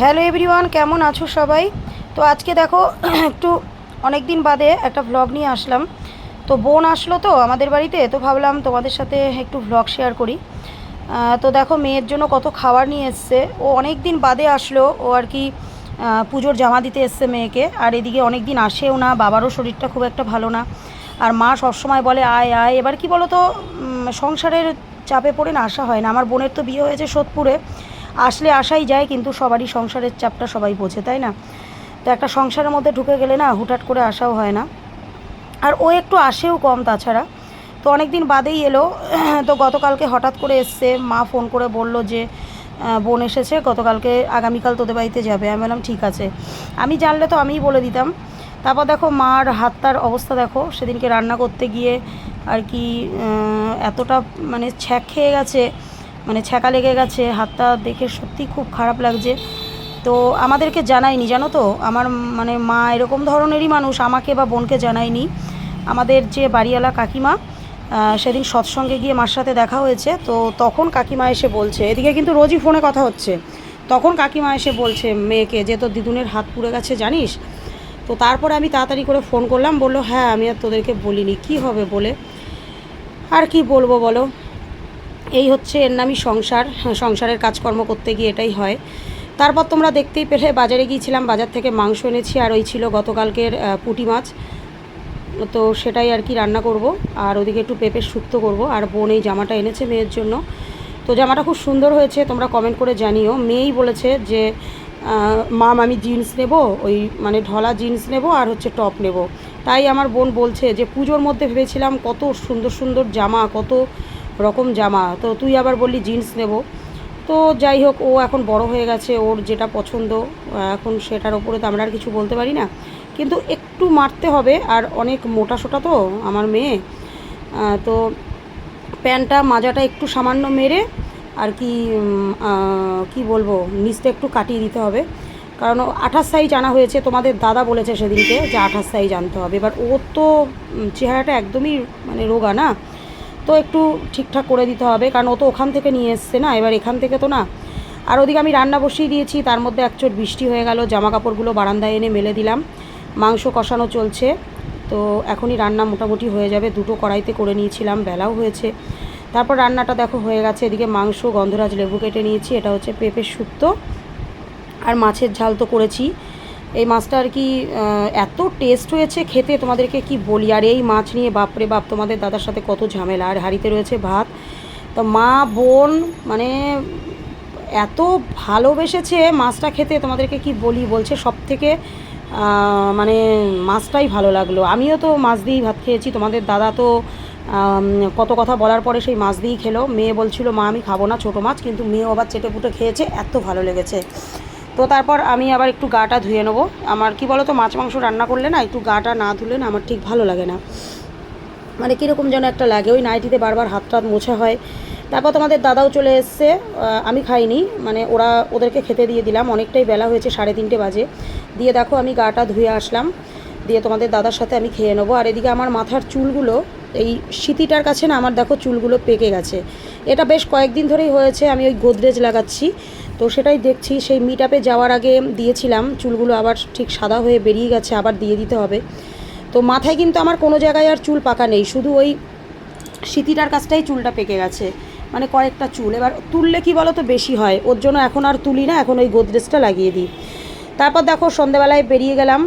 Hello everyone, কেমন আছো সবাই? তো আজকে দেখো, একটু অনেক দিন বাদে একটা ভ্লগ নিয়ে আসলাম। তো বোন আসলো তো আমাদের বাড়িতে, তো ভাবলাম তোমাদের সাথে একটু ভ্লগ শেয়ার করি। তো দেখো, মেয়ের জন্য কত খাবার নিয়ে এসছে। ও অনেক দিন বাদে আসলো, ও আর কি পুজোর জামা দিতে এসছে মেয়েকে। আর এদিকে অনেক দিন আসেও না, বাবারও শরীরটা খুব একটা ভালো না। আর মা সবসময় বলে, আয় আয়। এবার কি বলো তো সংসারের চাপে পড়ে না, আসা হয় না। আমার বোনের তো বিয়ে হয়েছে সোদপুরে। আসলে আসাই যায়, কিন্তু সবারই সংসারের চাপটা সবাই বোঝে, তাই না? তো একটা সংসারের মধ্যে ঢুকে গেলে না হুটহাট করে আসাও হয় না। আর ও একটু আসেও কম তাছাড়া। তো অনেক দিন বাদেই এলো, তো গতকালকে হঠাৎ করে এসছে, মা ফোন করে বলল যে বোন এসেছে, গতকালকে আগামীকাল তোদের বাড়িতে যাবে। আমি বললাম, ঠিক আছে। আমি জানলে তো আমিই বলে দিতাম। তারপর দেখো মার হাতটার অবস্থা দেখো, সেদিনকে রান্না করতে গিয়ে আর কি এতটা মানে ছ্যাক খেয়ে গেছে মানে ছ্যাঁকা লেগে গেছে, হাতটা দেখে সত্যি খুব খারাপ লাগছে। তো আমাদেরকে জানায়নি, জানো তো? আমার মানে মা এরকম ধরনেরই মানুষ, আমাকে বা বোনকে জানায়নি। আমাদের যে বাড়িওয়ালা কাকিমা সেদিন সৎসঙ্গে গিয়ে মার সাথে দেখা হয়েছে। তো তখন কাকিমা এসে বলছে, এদিকে কিন্তু রোজই ফোনে কথা হচ্ছে। তখন কাকিমা এসে বলছে, মেয়েকে যে তোর দিদুনের হাত পুড়ে গেছে, জানিস? তো তারপরে আমি তাড়াতাড়ি করে ফোন করলাম, বলল হ্যাঁ আমি আর তোদেরকে বলিনি। কি হবে বলে? আর কি বলব বলো? এই হচ্ছে এর নামই সংসার সংসারের কাজকর্ম করতে গিয়ে এটাই হয়। তারপর তোমরা দেখতেই পেলে, বাজারে গিয়েছিলাম, বাজার থেকে মাংস এনেছি, আর ওই ছিল গতকালকের পুঁটি মাছ। তো সেটাই আর কি রান্না করব, আর ওদিকে একটু পেঁপের শুক্তো করব, আর বোন এই জামাটা এনেছে মেয়ের জন্য। তো জামাটা খুব সুন্দর হয়েছে, তোমরা কমেন্ট করে জানিও। মেয়েই বলেছে যে মাম আমি জিন্স নেব, ওই মানে ঢলা জিন্স নেব, আর হচ্ছে টপ নেব। তাই আমার বোন বলছে যে, পুজোর মধ্যে ভেবেছিলাম কত সুন্দর সুন্দর জামা, কত রকম জামা। তো তুই আবার বললি জিন্স নেব। তো যাই হোক, ও এখন বড় হয়ে গেছে, ওর যেটা পছন্দ এখন সেটার ওপরে তো আমরা আর কিছু বলতে পারি না। কিন্তু একটু মারতে হবে, আর অনেক মোটা সোটা তো আমার মেয়ে। তো প্যান্টটা, মাজাটা একটু সামান্য মেরে, আর কি কি বলব, নিচটা একটু কাটিয়ে দিতে হবে। কারণ আঠাশ সাইজ আনা হয়েছে, তোমাদের দাদা বলেছে সেদিনকে যে আঠাশ সাইজ আনতে হবে। এবার ওর তো চেহারাটা একদমই মানে রোগা না। তো একটু ঠিকঠাক করে দিতে হবে, কারণ ও তো ওখান থেকে নিয়ে এসছে না, এবার এখান থেকে তো না। আর ওদিকে আমি রান্না বসিয়ে দিয়েছি, তার মধ্যে একচোট বৃষ্টি হয়ে গেল জামা কাপড়গুলো বারান্দায় এনে মেলে দিলাম, মাংস কষানো চলছে, তো এখনই রান্না মোটামুটি হয়ে যাবে, দুটো কড়াইতে করে নিয়েছিলাম, বেলাও হয়েছে। তারপর রান্নাটা দেখো হয়ে গেছে, এদিকে মাংস, গন্ধরাজ লেবু কেটে নিয়েছি, এটা হচ্ছে পেঁপের শুক্তো, আর মাছের ঝাল তো করেছি। এই মাছটা আর কি এত টেস্ট হয়েছে খেতে? তোমাদেরকে কি বলি? আর এই মাছ নিয়ে বাপরে বাপ, তোমাদের দাদার সাথে কত ঝামেলা। আর হাঁড়িতে রয়েছে ভাত। তো মা, বোন মানে এত ভালোবেসেছে মাছটা খেতে, তোমাদেরকে কি বলি? বলছে সব থেকে মানে মাছটাই ভালো লাগল। আমিও তো মাছ দিয়েই ভাত খেয়েছি। তোমাদের দাদা তো কত কথা বলার পরে সেই মাছ দিয়েই খেলো। মেয়ে বলছিল, মা, আমি খাব না ছোটো মাছ। কিন্তু মেয়েও আবার চেটে পুটে খেয়েছে। এত ভালো লেগেছে। তো তারপর আমি আবার একটু গাটা ধুয়ে নেব। আমার কি বলো তো মাছ মাংস রান্না করলে না, একটু গাটা না ধুলে না আমার ঠিক ভালো লাগে না। মানে কীরকম যেন একটা লাগে। ওই নাইটিতে বারবার হাত টাত মোছা হয়। তারপর তোমাদের দাদাও চলে এসছে। আমি খাইনি। মানে ওরা ওদেরকে খেতে দিয়ে দিলাম। অনেকটাই বেলা হয়েছে, সাড়ে তিনটে বাজে। দিয়ে দেখো, আমি গাটা ধুয়ে আসলাম। দিয়ে তোমাদের দাদার সাথে আমি খেয়ে নেব। আর এদিকে আমার মাথার চুলগুলো, এই স্মৃতিটার কাছে না আমার দেখো চুলগুলো পেকে গেছে। এটা বেশ কয়েকদিন ধরেই হয়েছে। আমি ওই গোদরেজ লাগাচ্ছি। তো সেটাই দেখছি, সেই মিট আপে যাওয়ার আগে দিয়েছিলাম, চুলগুলো আবার ঠিক সাদা হয়ে বেরিয়ে গেছে, আবার দিয়ে দিতে হবে। তো মাথায় কিন্তু আমার কোনো জায়গায় আর চুল পাকা নেই, শুধু ওই স্মৃতিটার কাছটাই চুলটা পেকে গেছে মানে কয়েকটা চুল। এবার তুললে কি বলো তো বেশি হয়, ওর জন্য এখন আর তুলি না, এখন ওই গোদরেজটা লাগিয়ে দিই। তারপর দেখো সন্ধেবেলায় বেরিয়ে গেলাম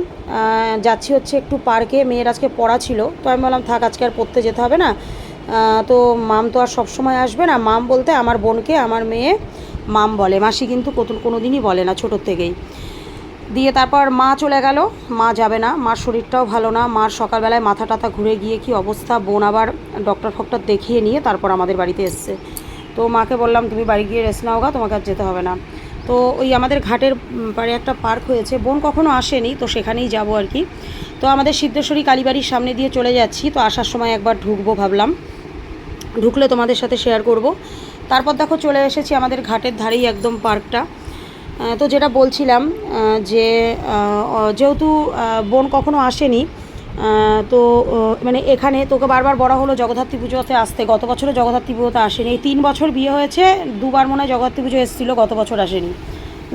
যাচ্ছি হচ্ছে একটু পার্কে, মেয়ের আজকে পড়া ছিল, তো আমি বললাম, থাক, আজকে আর পড়তে যেতে হবে না। তো মাম তো আর সবসময় আসবে না, মাম বলতে আমার বোনকে, আমার মেয়ে মাম বলে, মাসি কিন্তু কতুল কোনো দিনই বলে না ছোটোর থেকেই। দিয়ে তারপর মা চলে গেল, মা যাবে না, মার শরীরটাও ভালো না, মার সকালবেলায় মাথা টাথা ঘুরে গিয়ে কি অবস্থা, বোন আবার ডক্টর ফক্টর দেখিয়ে নিয়ে তারপর আমাদের বাড়িতে এসছে। তো মাকে বললাম, তুমি বাড়ি গিয়ে রেস্ট নাও গা, তোমাকে আর যেতে হবে না। তো ওই আমাদের ঘাটের পাড়ে একটা পার্ক হয়েছে, বোন কখনো আসেনি, তো সেখানেই যাব আর কি। তো আমাদের সিদ্ধেশ্বরী কালীবাড়ির সামনে দিয়ে চলে যাচ্ছি, তো আসার সময় একবার ঢুকবো ভাবলাম। ঢুকলে তোমাদের সাথে শেয়ার করব। তারপর দেখো চলে এসেছি আমাদের ঘাটের ধারেই একদম পার্কটা। তো যেটা বলছিলাম যে যেহেতু বোন কখনো আসেনি তো মানে এখানে তোকে বারবার বলা হলো জগদ্ধাত্রী পুজোতে আসতে। গত বছরও জগদ্ধাত্রী পুজোতে আসেনি। এই তিন বছর বিয়ে হয়েছে, দুবার মনে হয় জগদ্ধাত্রী পুজো এসেছিল, গত বছর আসেনি।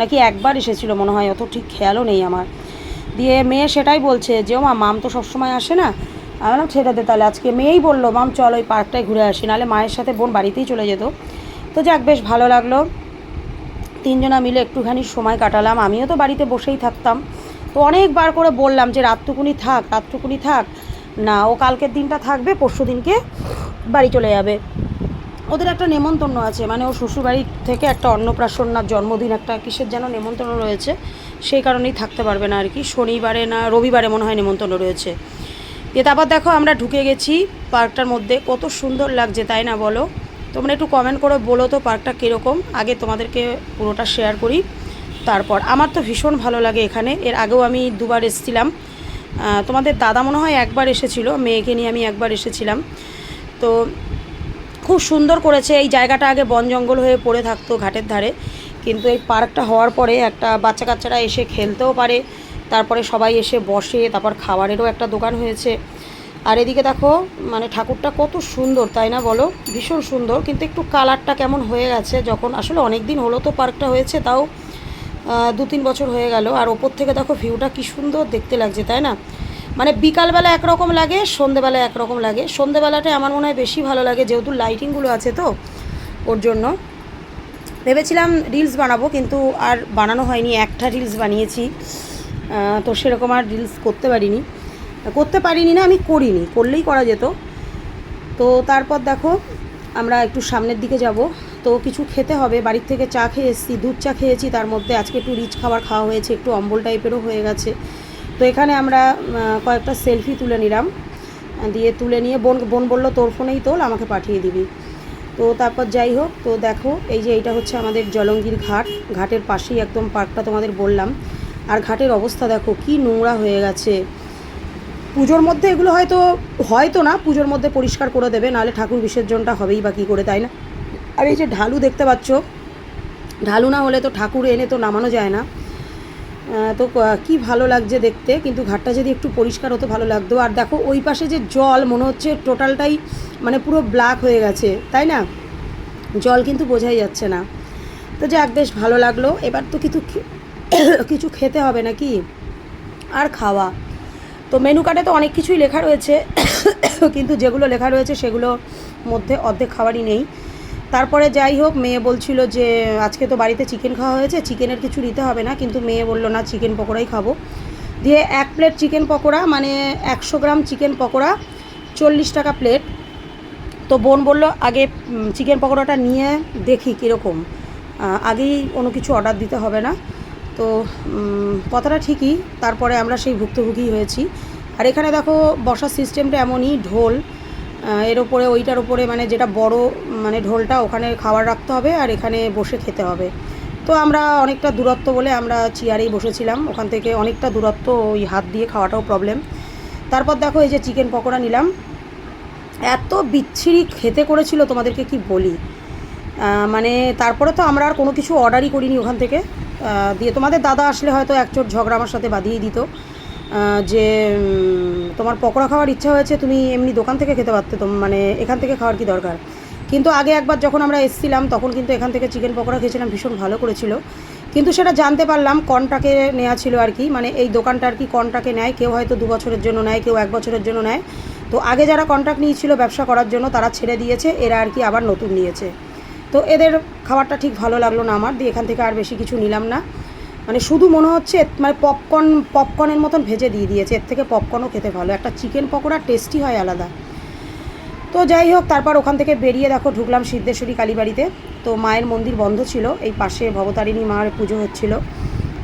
নাকি একবার এসেছিল মনে হয়, অত ঠিক খেয়ালও নেই আমার। দিয়ে মেয়ে সেটাই বলছে যে, ও মা, মাম তো সবসময় আসে না? আমি বললাম, ছেড়ে দে তাহলে, আজকে মেয়েই বলল, মাম, চল ওই পার্কটায় ঘুরে আসি। নাহলে মায়ের সাথে বোন বাড়িতেই চলে যেত। তো যাক, বেশ ভালো লাগল। তিনজনা মিলে একটুখানি সময় কাটালাম। আমিও তো বাড়িতে বসেই থাকতাম। তো অনেকবার করে বললাম যে, রাতটুকুনি থাক রাতটুকুনি থাক। না, ও কালকের দিনটা থাকবে, পরশু দিনকে বাড়ি চলে যাবে। ওদের একটা নেমন্তন্ন আছে। মানে ও শ্বশুরবাড়ি থেকে একটা অন্নপ্রাশন না জন্মদিন, একটা কিসের যেন নেমন্তন্ন রয়েছে, সেই কারণেই থাকতে পারবে না আর কি। শনিবারে না, রবিবারে মনে হয় নেমন্তন্ন রয়েছে। দিয়ে তারপর দেখো, আমরা ঢুকে গেছি পার্কটার মধ্যে। কত সুন্দর লাগছে, তাই না বলো? তোমরা একটু কমেন্ট করে বলো তো পার্কটা কীরকম? আগে তোমাদেরকে পুরোটা শেয়ার করি। তারপর আমার তো ভীষণ ভালো লাগে এখানে। এর আগেও আমি দুবার এসেছিলাম। তোমাদের দাদা মনে হয় একবার এসেছিল, মেয়েকে নিয়ে আমি একবার এসেছিলাম। তো খুব সুন্দর করেছে। এই জায়গাটা আগে বন জঙ্গল হয়ে পড়ে থাকতো ঘাটের ধারে। কিন্তু এই পার্কটা হওয়ার পরে একটা বাচ্চা কাচ্চারা এসে খেলতেও পারে। তারপরে সবাই এসে বসে, তারপর খাবারেরও একটা দোকান হয়েছে। আর এদিকে দেখো মানে ঠাকুরটা কত সুন্দর, তাই না বলো? ভীষণ সুন্দর, কিন্তু একটু কালারটা কেমন হয়ে গেছে যখন, আসলে অনেক দিন হলো তো পার্কটা হয়েছে, তাও দু তিন বছর হয়ে গেল, আর ওপর থেকে দেখো ভিউটা কি সুন্দর দেখতে লাগছে, তাই না? মানে বিকালবেলা একরকম লাগে, সন্ধেবেলা একরকম লাগে। সন্ধেবেলাটা আমার মনে হয় বেশি ভালো লাগে, যেহেতু লাইটিংগুলো আছে তো, ওর জন্য। ভেবেছিলাম রিলস বানাবো, কিন্তু আর বানানো হয়নি, একটা রিলস বানিয়েছি তো সেরকম আর রিলস করতে পারিনি। করতে পারিনি না, আমি করিনি, করলেই করা যেত। তো তারপর দেখো, আমরা একটু সামনের দিকে যাব। তো কিছু খেতে হবে, বাড়ির থেকে চা খেয়ে এসেছি, দুধ চা খেয়েছি, তার মধ্যে আজকে একটু রিচ খাবার খাওয়া হয়েছে, একটু অম্বল টাইপেরও হয়ে গেছে। তো এখানে আমরা কয়েকটা সেলফি তুলে নিলাম। দিয়ে তুলে নিয়ে বোন বোন বলল, তোর ফোনেই তোল, আমাকে পাঠিয়ে দিবি। তো তারপর যাই হোক, তো দেখো, এই যে এইটা হচ্ছে আমাদের জলঙ্গির ঘাট। ঘাটের পাশেই একদম পার্কটা তোমাদের বললাম। আর ঘাটের অবস্থা দেখো, কি নোংরা হয়ে গেছে। পুজোর মধ্যে এগুলো হয়তো হয়তো না, পুজোর মধ্যে পরিষ্কার করে দেবে, নাহলে ঠাকুর বিসর্জনটা হবেই বা কী করে, তাই না? আর এই যে ঢালু দেখতে পাচ্ছ, ঢালু না হলে তো ঠাকুর এনে তো নামানো যায় না। তো ক- ভালো লাগছে দেখতে, কিন্তু ঘাটটা যদি একটু পরিষ্কার হতো ভালো লাগতো। আর দেখো, ওই পাশে যে জল, মনে হচ্ছে টোটালটাই মানে পুরো ব্ল্যাক হয়ে গেছে, তাই না? জল কিন্তু বোঝাই যাচ্ছে না। তো যাক, বেশ ভালো লাগল। এবার তো কিছু কিছু খেতে হবে নাকি? আর খাওয়া। তো মেনু কার্ডে তো অনেক কিছুই লেখা রয়েছে, কিন্তু যেগুলো লেখা রয়েছে সেগুলোর মধ্যে অর্ধেক খাবারই নেই। তারপরে যাই হোক, মেয়ে বলছিল যে, আজকে তো বাড়িতে চিকেন খাওয়া হয়েছে চিকেনের কিছু নিতে হবে না। কিন্তু মেয়ে বলল, না চিকেন পকোড়াই খাব। দিয়ে এক প্লেট চিকেন পকোড়া মানে একশো গ্রাম চিকেন পকোড়া, চল্লিশ টাকা প্লেট তো বোন বলল, আগে চিকেন পকোড়াটা নিয়ে দেখি কীরকম। আগেই কোনো কিছু অর্ডার দিতে হবে না। তো কথাটা ঠিকই, তারপরে আমরা সেই ভুক্তভোগী হয়েছি। আর এখানে দেখো, বসার সিস্টেমটা এমনই, ঢোল এর ওপরে ওইটার ওপরে মানে যেটা বড় মানে ঢোলটা ওখানে খাবার রাখতে হবে আর এখানে বসে খেতে হবে। তো আমরা অনেকটা দূরত্ব বলে আমরা চেয়ারেই বসেছিলাম। ওখান থেকে অনেকটা দূরত্ব ওই হাত দিয়ে খাওয়াটাও প্রবলেম তারপর দেখো, এই যে চিকেন পকোড়া নিলাম। এত বিচ্ছিরি খেতে করেছিল তোমাদেরকে কি বলি? মানে তারপরে তো আমরা আর কোনো কিছু অর্ডারই করিনি ওখান থেকে। দিয়ে তোমাদের দাদা আসলে হয়তো এক চোট ঝগড়া আমার সাথে বাঁধিয়ে দিত। যে তোমার পকোড়া খাওয়ার ইচ্ছা হয়েছে, তুমি এমনি দোকান থেকে খেতে পারতে, তো মানে এখান থেকে খাওয়ার কি দরকার? কিন্তু আগে একবার যখন আমরা এসেছিলাম, তখন কিন্তু এখান থেকে চিকেন পকোড়া খেয়েছিলাম, ভীষণ ভালো করেছিল। কিন্তু সেটা জানতে পারলাম কনটাকে নেওয়া ছিল আর কি মানে এই দোকানটা আর কি কনটাকে নেয়, কেউ হয়তো দু বছরের জন্য নেয়, কেউ এক বছরের জন্য নেয়। তো আগে যারা কন্ট্রাক্ট নিয়েছিল ব্যবসা করার জন্য, তারা ছেড়ে দিয়েছে, এরা আর কি আবার নতুন নিয়েছে। তো এদের খাবারটা ঠিক ভালো লাগল না আমার, দিয়ে এখান থেকে আর বেশি কিছু নিলাম না। মানে শুধু মনে হচ্ছে মানে পপকর্ন পপকর্নের মতন ভেজে দিয়ে দিয়েছে, এর থেকে পপকর্নও খেতে ভালো। একটা চিকেন পকোড়া টেস্টি হয় আলাদা। তো যাই হোক, তারপর ওখান থেকে বেরিয়ে দেখো, ঢুকলাম সিদ্ধেশ্বরী কালীবাড়িতে। তো মায়ের মন্দির বন্ধ ছিল, এই পাশে ভবতারিণী মার পুজো হচ্ছিল।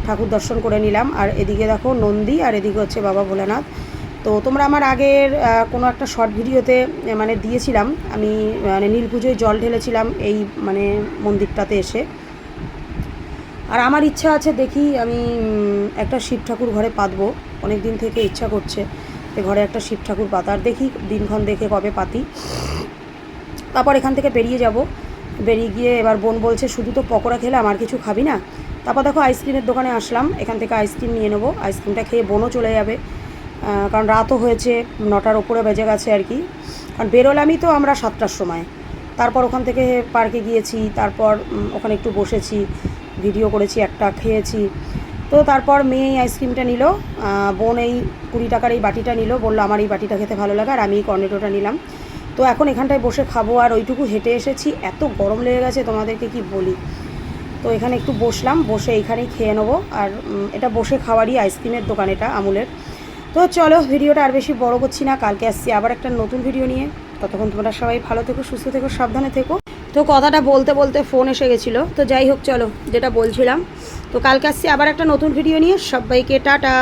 ঠাকুর দর্শন করে নিলাম, আর এদিকে দেখো নন্দী, আর এদিকে হচ্ছে বাবা ভোলানাথ। তো তোমরা আমার আগের কোনো একটা শর্ট ভিডিওতে মানে দিয়েছিলাম। আমি মানে নীল পুজোয় জল ঢেলেছিলাম এই মানে মন্দিরটাতে এসে। আর আমার ইচ্ছা আছে দেখি আমি একটা শিব ঠাকুর ঘরে পাতবো। অনেক দিন থেকে ইচ্ছা করছে যে ঘরে একটা শিব ঠাকুর পাতার। দেখি দিনক্ষণ দেখে কবে পাতি। তারপর এখান থেকে বেরিয়ে যাব। বেরিয়ে গিয়ে এবার বোন বলছে, শুধু তো পকোড়া খেলে আমার কিছু খাবি না? তারপর দেখো আইসক্রিমের দোকানে আসলাম। এখান থেকে আইসক্রিম নিয়ে নেব। আইসক্রিমটা খেয়ে বোনও চলে যাবে। কারণ রাতও হয়েছে, নটার ওপরে বেজে গেছে আর কি। কারণ বেরোলামই তো আমরা সাতটার সময়। তারপর ওখান থেকে পার্কে গিয়েছি, তারপর ওখানে একটু বসেছি, ভিডিও করেছি, একটা খেয়েছি। তো তারপর মেয়ে এই আইসক্রিমটা নিল বোন এই কুড়ি টাকার এই বাটিটা নিল, বলল, আমার এই বাটিটা খেতে ভালো লাগে, আর আমি এই কর্নেটোটা নিলাম। তো এখন এখানটায় বসে খাব, আর ওইটুকু হেঁটে এসেছি। এত গরম লেগে গেছে, তোমাদেরকে কি বলি? তো এখানে একটু বসলাম, বসে এইখানেই খেয়ে নেব। আর এটা বসে খাওয়ারই আইসক্রিমের দোকান এটা, আমুলের। তো চলো, ভিডিওটা আর বেশি বড় করছি না। কালকে আসছি আবার একটা নতুন ভিডিও নিয়ে। ততক্ষণ তোমরা সবাই ভালো থেকো, সুস্থ থেকো, সাবধানে থেকো। তো কথাটা বলতে বলতে ফোন এসে গেছিল। তো যাই হোক, চলো, যেটা বলছিলাম। তো কালকে আসছি আবার একটা নতুন ভিডিও নিয়ে। সবাইকে টাটা।